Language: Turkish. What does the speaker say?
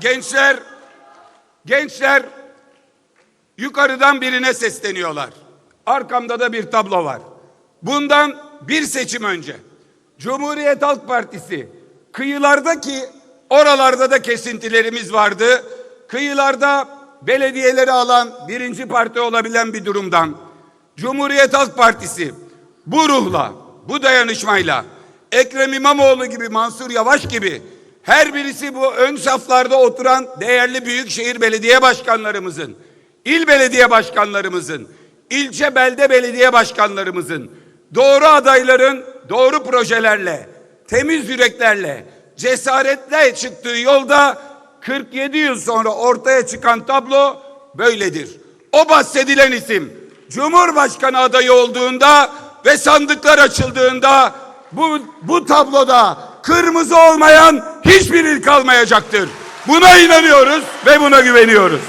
gençler gençler yukarıdan birine sesleniyorlar. Arkamda da bir tablo var. Bundan bir seçim önce Cumhuriyet Halk Partisi kıyılardaki oralarda da kesintilerimiz vardı. Kıyılarda belediyeleri alan birinci parti olabilen bir durumdan Cumhuriyet Halk Partisi bu ruhla, bu dayanışmayla Ekrem İmamoğlu gibi, Mansur Yavaş gibi her birisi bu ön saflarda oturan değerli büyükşehir belediye başkanlarımızın, il belediye başkanlarımızın, ilçe belde belediye başkanlarımızın doğru adayların doğru projelerle, temiz yüreklerle, cesaretle çıktığı yolda 47 yıl sonra ortaya çıkan tablo böyledir. O bahsedilen isim Cumhurbaşkanı adayı olduğunda ve sandıklar açıldığında bu, bu tabloda kırmızı olmayan hiçbir il kalmayacaktır. Buna inanıyoruz ve buna güveniyoruz.